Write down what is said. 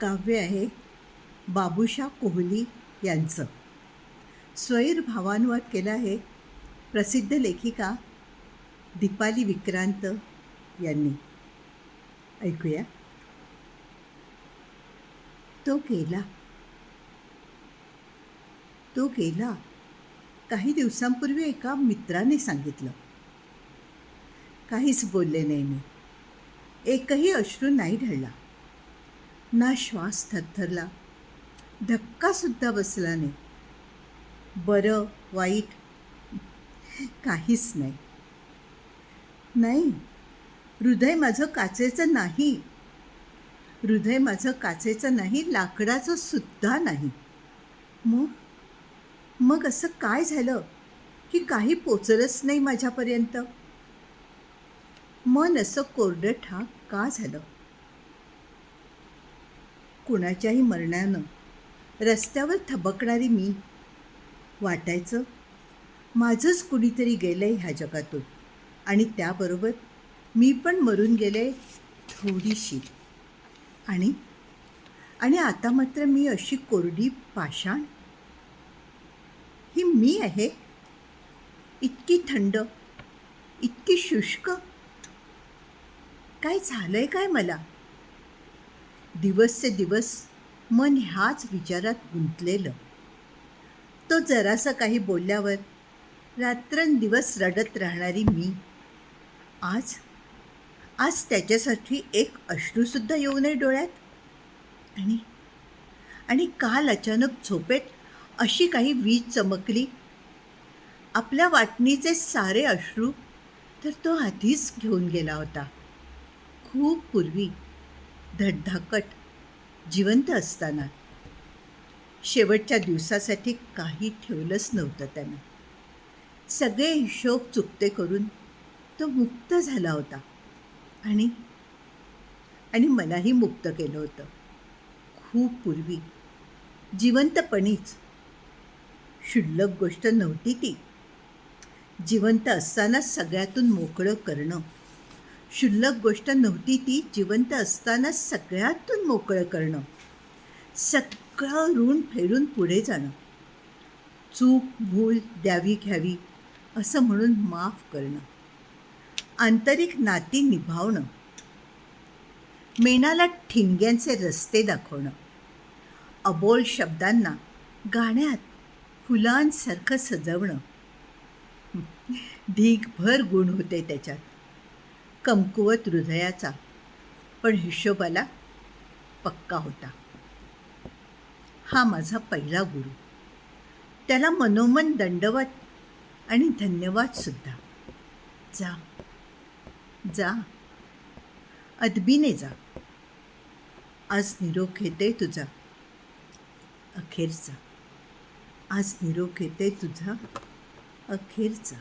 काव्य आहे बाबुशा कोहली यांचं. स्वैर भावानुवाद केला आहे प्रसिद्ध लेखिका दीपाली विक्रांत यांनी. ऐकूया. तो गेला. तो गेला. काही दिवसांपूर्वी एका मित्राने सांगितलं. काहीच बोलले नाही मी. एकही अश्रू नाही ढळला. ना श्वास थरथरला. धक्कासुद्धा बसला नाही. बरं वाईट काहीच नाही. नाही हृदय माझं काचेचं नाही. हृदय माझं काचेचं नाही लाकडाचं सुद्धा नाही. मग? मग असं काय झालं की काही पोचलंच नाही माझ्यापर्यंत? मन असं कोरडं ठाक का झालं? कुणाच्याही मरण्यानं रस्त्यावर थबकणारी मी. वाटायचं माझंच कुणीतरी गेलं आहे ह्या जगातून आणि त्याबरोबर मी पण मरून गेले थोडीशी. आणि आणि आता मात्र मी अशी कोरडी पाषाण? ही मी आहे? इतकी थंड इतकी शुष्क? काय झालं आहे काय मला? दिवसचे दिवस मन ह्याच विचारात गुंतलेलं. तो जरासा काही बोलल्यावर रात्रंदिवस रडत राहणारी मी आज? आज त्याच्यासाठी एक अश्रूसुद्धा येऊ नये डोळ्यात? आणि आणि काल अचानक झोपेत अशी काही वीज चमकली? आपल्या वाटणीचे सारे अश्रू तर तो आधीच घेऊन गेला होता. खूप पूर्वी. धडधाकट जिवंत असताना. शेवटच्या दिवसासाठी काही ठेवलंच नव्हतं त्यानं. सगळे हिशोब चुकते करून तो मुक्त झाला होता. आणि आणि मलाही मुक्त केलं होतं. खूप पूर्वी. जिवंतपणीच. क्षुल्लक गोष्ट नव्हती ती. जिवंत असताना सगळ्यातून मोकळं करणं. क्षुल्लक गोष्ट नव्हती ती जिवंत असताना सगळ्यातून मोकळं करणं. सगळं ऋण फेरून पुढे जाणं. चूक भूल द्यावी घ्यावी असं म्हणून माफ करणं. आंतरिक नाती निभावणं. मेणाला ठिणग्यांचे रस्ते दाखवणं. अबोल शब्दांना गाण्यात फुलांसारखं सजवणं. ढीगभर गुण होते त्याच्यात. कमकुवत हृदयाचा. पण हिशोबाला पक्का होता. हा माझा पहिला गुरु. त्याला मनोमन दंडवत आणि धन्यवादसुद्धा जा. जा. अदबीने जा. आज निरोप घेते तुझा. अखेरचा. आज निरोप घेते तुझा. अखेरचा.